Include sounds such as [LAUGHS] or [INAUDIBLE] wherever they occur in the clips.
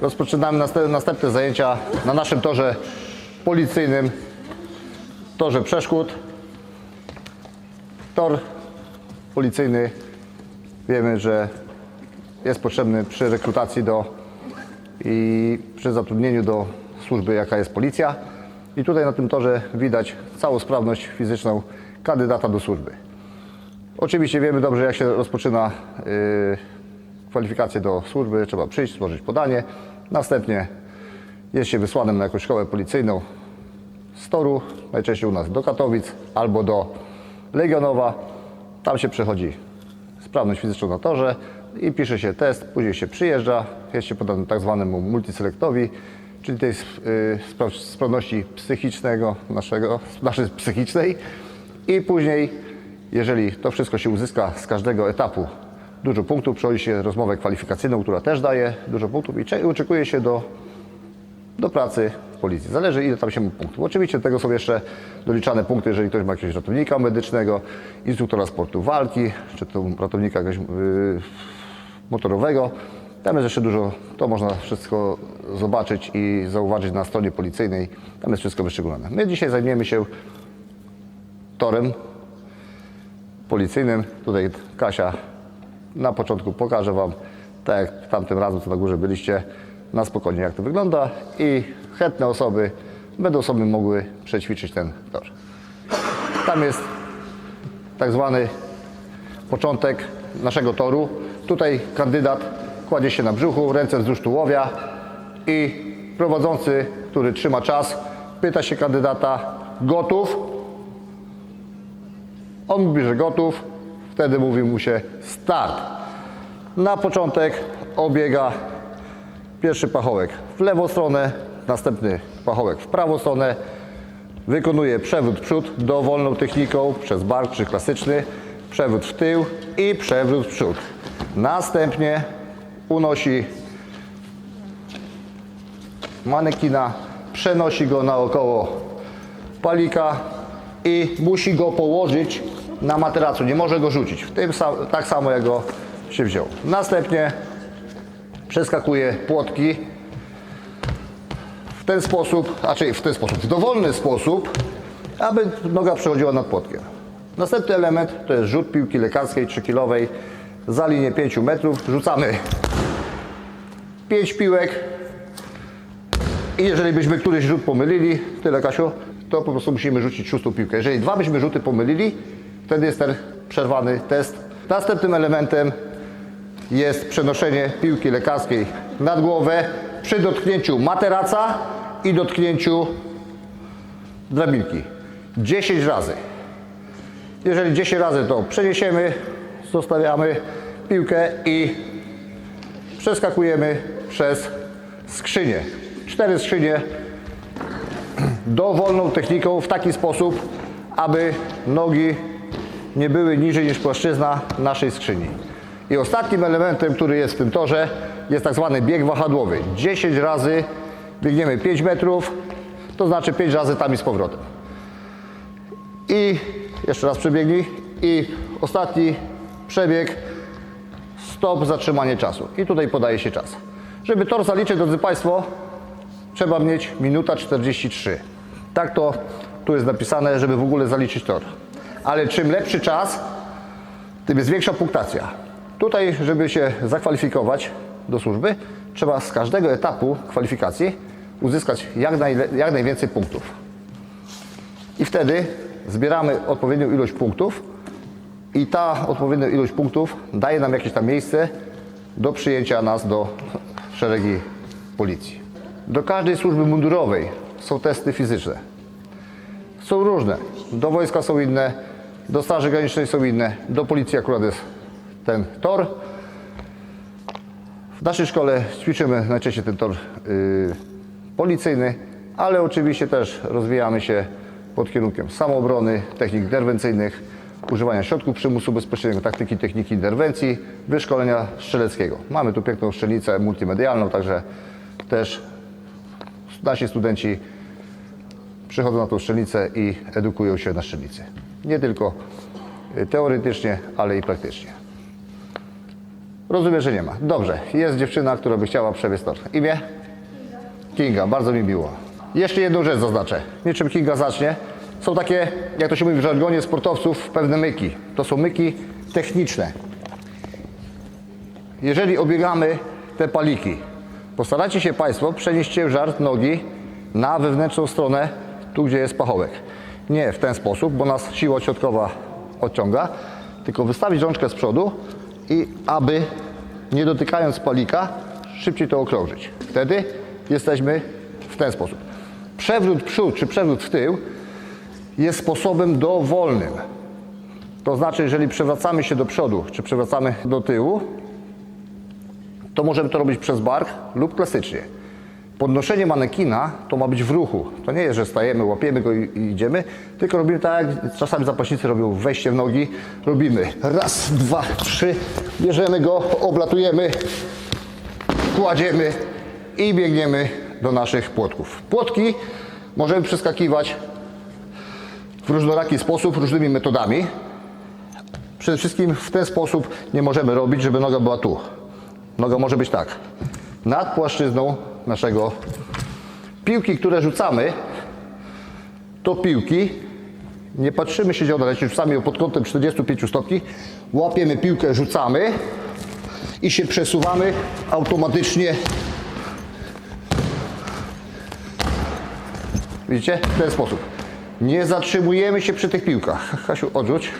Rozpoczynamy następne, zajęcia na naszym torze policyjnym, torze przeszkód. Tor policyjny wiemy, że jest potrzebny przy rekrutacji do i przy zatrudnieniu do służby, jaka jest policja. I tutaj na tym torze widać całą sprawność fizyczną kandydata do służby. Oczywiście wiemy dobrze, jak się rozpoczyna kwalifikacje do służby. Trzeba przyjść, złożyć podanie. Następnie jest się wysłanym na jakąś szkołę policyjną z toru, najczęściej u nas do Katowic albo do Legionowa. Tam się przechodzi sprawność fizyczną na torze i pisze się test, później się przyjeżdża, jest się podany tak zwanemu multiselektowi, czyli tej y, spra- sprawności psychicznego naszego, naszej psychicznej i później, jeżeli to wszystko się uzyska z każdego etapu dużo punktów, przechodzi się rozmowę kwalifikacyjną, która też daje dużo punktów i cze- i oczekuje się do do pracy w policji. Zależy ile tam się ma punktów. Oczywiście do tego są jeszcze doliczane punkty, jeżeli ktoś ma jakiegoś ratownika medycznego, instruktora sportu walki, czy to ratownika jakiegoś yy, motorowego. Tam jest jeszcze dużo, to można wszystko zobaczyć i zauważyć na stronie policyjnej. Tam jest wszystko wyszczególnione. My dzisiaj zajmiemy się torem policyjnym. Tutaj Kasia na początku pokaże Wam, tak jak tamtym razem, co na górze byliście, na spokojnie jak to wygląda i chętne osoby będą sobie mogły przećwiczyć ten tor. Tam jest tak zwany początek naszego toru. Tutaj kandydat kładzie się na brzuchu, ręce wzdłuż tułowia i prowadzący, który trzyma czas, pyta się kandydata gotów? On mówi, że gotów, wtedy mówi mu się start. Na początek obiega pierwszy pachołek w lewą stronę, następny pachołek w prawą stronę. Wykonuje przewrót przód dowolną techniką przez bark czy klasyczny, przewrót w tył i przewrót przód. Następnie unosi manekina, przenosi go naokoło palika i musi go położyć na materacu. Nie może go rzucić. W tym sam, tak samo jak go się wziął. Następnie przeskakuje płotki w ten sposób, a czyli w ten sposób, w dowolny sposób, aby noga przechodziła nad płotkiem. Następny element to jest rzut piłki lekarskiej 3-kilowej za linię 5 metrów. Rzucamy 5 piłek i jeżeli byśmy któryś rzut pomylili, tyle Kasiu, to po prostu musimy rzucić szóstą piłkę. Jeżeli dwa byśmy rzuty pomylili, wtedy jest ten przerwany test. Następnym elementem jest przenoszenie piłki lekarskiej nad głowę przy dotknięciu materaca i dotknięciu drabinki. 10 razy. Jeżeli 10 razy to przeniesiemy, zostawiamy piłkę i przeskakujemy przez skrzynię. Cztery skrzynie [CLEARS THROAT] dowolną techniką w taki sposób, aby nogi nie były niżej niż płaszczyzna naszej skrzyni. I ostatnim elementem, który jest w tym torze, jest tak zwany bieg wahadłowy. 10 razy biegniemy 5 metrów, to znaczy 5 razy tam i z powrotem. I jeszcze raz przebiegnij. I ostatni przebieg, stop, zatrzymanie czasu. I tutaj podaje się czas. Żeby tor zaliczyć, drodzy Państwo, trzeba mieć minuta 43. Tak to tu jest napisane, żeby w ogóle zaliczyć tor. Ale czym lepszy czas, tym jest większa punktacja. Tutaj, żeby się zakwalifikować do służby, trzeba z każdego etapu kwalifikacji uzyskać jak, jak najwięcej punktów. I wtedy zbieramy odpowiednią ilość punktów i ta odpowiednia ilość punktów daje nam jakieś tam miejsce do przyjęcia nas do szeregi policji. Do każdej służby mundurowej są testy fizyczne. Są różne. Do wojska są inne, do Straży Granicznej są inne, do policji akurat jest ten tor. W naszej szkole ćwiczymy najczęściej ten tor yy, policyjny, ale oczywiście też rozwijamy się pod kierunkiem samoobrony, technik interwencyjnych, używania środków przymusu bezpośredniego, taktyki, techniki interwencji, wyszkolenia strzeleckiego. Mamy tu piękną strzelnicę multimedialną, także też nasi studenci przychodzą na tą strzelnicę i edukują się na strzelnicy. Nie tylko y, teoretycznie, ale i praktycznie. Rozumiem, że nie ma. Dobrze, jest dziewczyna, która by chciała przebiec tor. Imię? Kinga, bardzo mi miło. Jeszcze jedną rzecz zaznaczę. Niczym Kinga zacznie. Są takie, jak to się mówi w żargonie sportowców, pewne myki. To są myki techniczne. Jeżeli obiegamy te paliki, postarajcie się Państwo przenieść ciężar nogi na wewnętrzną stronę, tu gdzie jest pachołek. Nie w ten sposób, bo nas siła środkowa odciąga, tylko wystawić rączkę z przodu i aby nie dotykając palika, szybciej to okrążyć. Wtedy jesteśmy w ten sposób. Przewrót przód czy przewrót w tył jest sposobem dowolnym. To znaczy, jeżeli przewracamy się do przodu, czy przewracamy do tyłu, to możemy to robić przez bark lub klasycznie. Podnoszenie manekina to ma być w ruchu. To nie jest, że stajemy, łapiemy go i, i idziemy, tylko robimy tak, jak czasami zapaśnicy robią wejście w nogi. Robimy raz, dwa, trzy, bierzemy go, oblatujemy, kładziemy i biegniemy do naszych płotków. Płotki możemy przeskakiwać w różnoraki sposób, różnymi metodami. Przede wszystkim w ten sposób nie możemy robić, żeby noga była tu. Noga może być tak. Nad płaszczyzną naszego piłki, które rzucamy, to piłki. Nie patrzymy się leci, rzucamy ją pod kątem 45 stopni. Łapiemy piłkę, rzucamy i się przesuwamy automatycznie. Widzicie? W ten sposób. Nie zatrzymujemy się przy tych piłkach. Kasiu, odrzuć.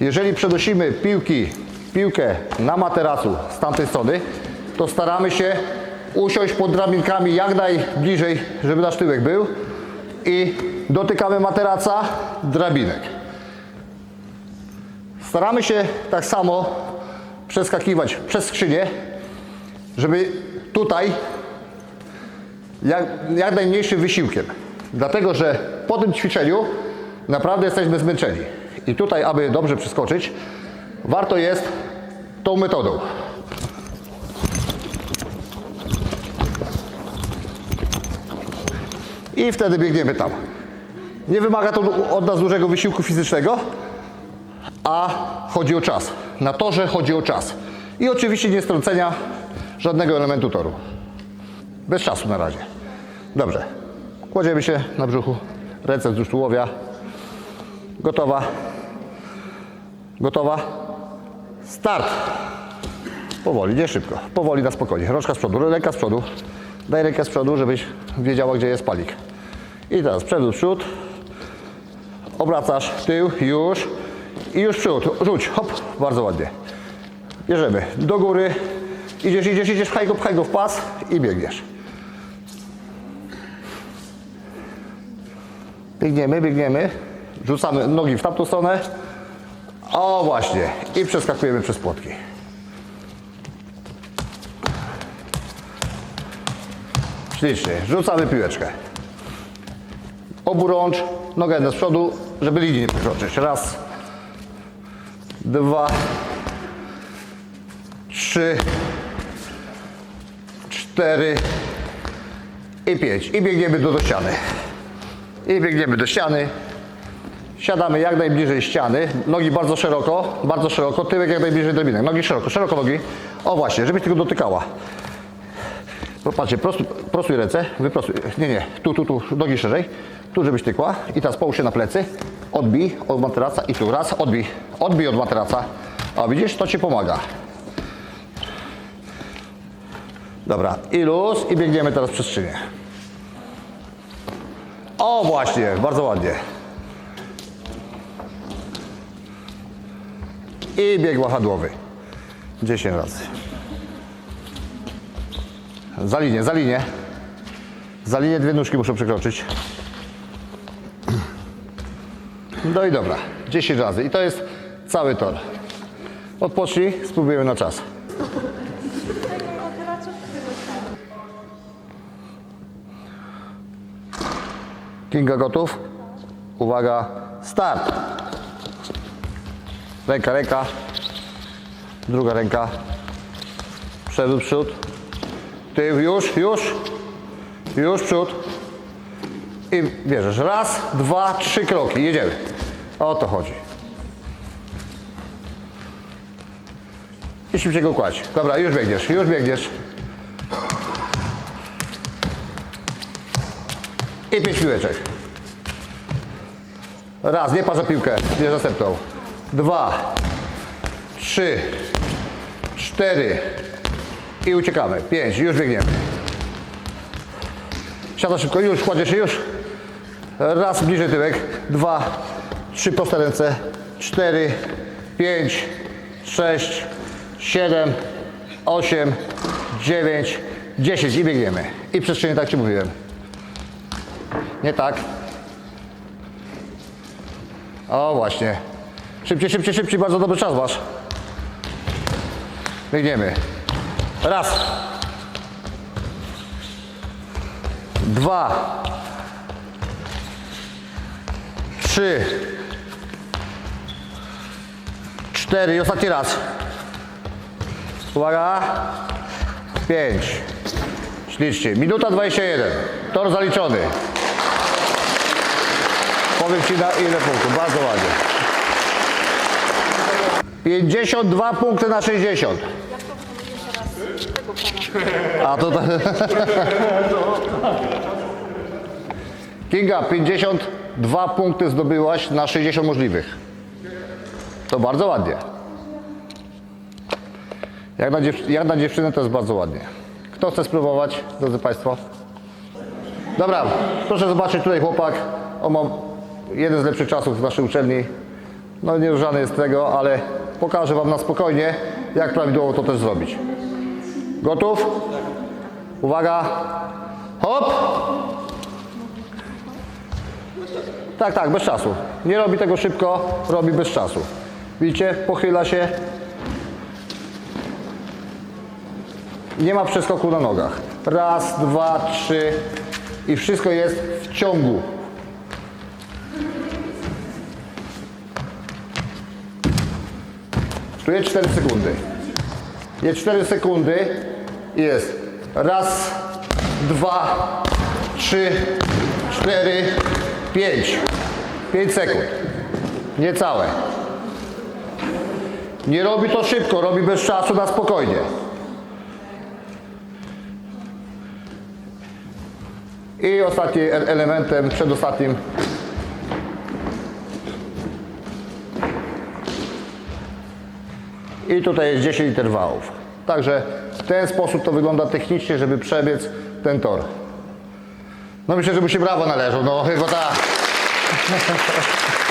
Jeżeli przenosimy piłki, piłkę na materacu z tamtej strony, to staramy się usiąść pod drabinkami jak najbliżej, żeby nasz tyłek był i dotykamy materaca, drabinek. Staramy się tak samo przeskakiwać przez skrzynię, żeby tutaj jak, jak najmniejszym wysiłkiem. Dlatego, że po tym ćwiczeniu naprawdę jesteśmy zmęczeni. I tutaj, aby dobrze przeskoczyć, warto jest tą metodą. I wtedy biegniemy tam. Nie wymaga to od nas dużego wysiłku fizycznego, a chodzi o czas. Na torze chodzi o czas. I oczywiście nie strącenia żadnego elementu toru. Bez czasu na razie. Dobrze. Kładziemy się na brzuchu, ręce wzdłuż tułowia. Gotowa. Gotowa. Start. Powoli, nie szybko. Powoli na spokojnie. Rączka z przodu, ręka z przodu. Daj rękę z przodu, żebyś wiedziała, gdzie jest palik. I teraz przewrót przód. Obracasz tył, już. I już przód. Rzuć. Hop. Bardzo ładnie. Bierzemy do góry. Idziesz, idziesz, idziesz, pchaj go, pchaj go w pas i biegniesz. Biegniemy, biegniemy. Rzucamy nogi w tamtą stronę. O właśnie. I przeskakujemy przez płotki. Ślicznie. Rzucamy piłeczkę. Oburącz, noga jedna z przodu, żeby linii nie przekroczyć. Raz, dwa, trzy, cztery i pięć. I biegniemy do, do ściany. I biegniemy do ściany. Siadamy jak najbliżej ściany. Nogi bardzo szeroko, bardzo szeroko. Tyłek jak najbliżej drabinek. Nogi szeroko, szeroko nogi. O właśnie, żebyś tylko dotykała. Popatrzcie, prostuj, prostuj ręce, wyprostuj. Nie, nie, tu, tu, tu, nogi szerzej. Tu, żebyś tykła. I teraz połóż się na plecy. Odbij od materaca i tu. Raz, odbij. Odbij od materaca. O, widzisz, to Ci pomaga. Dobra, i luz. I biegniemy teraz przez skrzynię. O, właśnie, bardzo ładnie. I bieg wahadłowy. 10 razy. Za linię, za linię. Za linię dwie nóżki muszę przekroczyć. No i dobra, 10 razy. I to jest cały tor. Odpocznij, spróbujemy na czas. Kinga gotów? Uwaga, start! Ręka, ręka. Druga ręka. Przewrót, przód. Tył, już, już. Już przód. I bierzesz. Raz, dwa, trzy kroki. Jedziemy. O to chodzi. I szybciej go kładź. Dobra, już biegniesz, już biegniesz. I pięć piłeczek. Raz, nie parza piłkę, nie następną. Dwa, trzy, cztery i uciekamy. Pięć, już biegniemy. Siada szybko, już, kładzie się, już. Raz, bliżej tyłek. Dwa, trzy proste ręce. Cztery, pięć, sześć, siedem, osiem, dziewięć, dziesięć i biegniemy. I przestrzenie tak Ci mówiłem. Nie tak. O właśnie. Szybciej, szybciej, szybciej, bardzo dobry czas masz. Biegniemy. Raz. Dwa. Trzy. Cztery i ostatni raz. Uwaga. Pięć. Ślicznie. Minuta 21. Tor zaliczony. Powiem Ci na ile punktów. Bardzo ładnie. 52 punkty na 60. A to... Kinga, 52 punkty zdobyłaś na 60 możliwych. To bardzo ładnie. Jak na, jak na dziewczynę to jest bardzo ładnie. Kto chce spróbować, drodzy Państwo? Dobra, proszę zobaczyć tutaj chłopak. On ma jeden z lepszych czasów w naszej uczelni. No nie jest tego, ale pokażę Wam na spokojnie, jak prawidłowo to też zrobić. Gotów? Uwaga. Hop! Tak, tak, bez czasu. Nie robi tego szybko, robi bez czasu. Widzicie? Pochyla się. Nie ma przeskoku na nogach. Raz, dwa, trzy i wszystko jest w ciągu. Tu jest 4 sekundy. Jest 4 sekundy jest raz, dwa, trzy, cztery, pięć. 5 sekund. Niecałe. Nie robi to szybko, robi bez czasu na spokojnie. I ostatnim elementem, przedostatnim I tutaj jest 10 interwałów. Także w ten sposób to wygląda technicznie, żeby przebiec ten tor. No myślę, że mu się brawo należą, no chyba tak. [LAUGHS]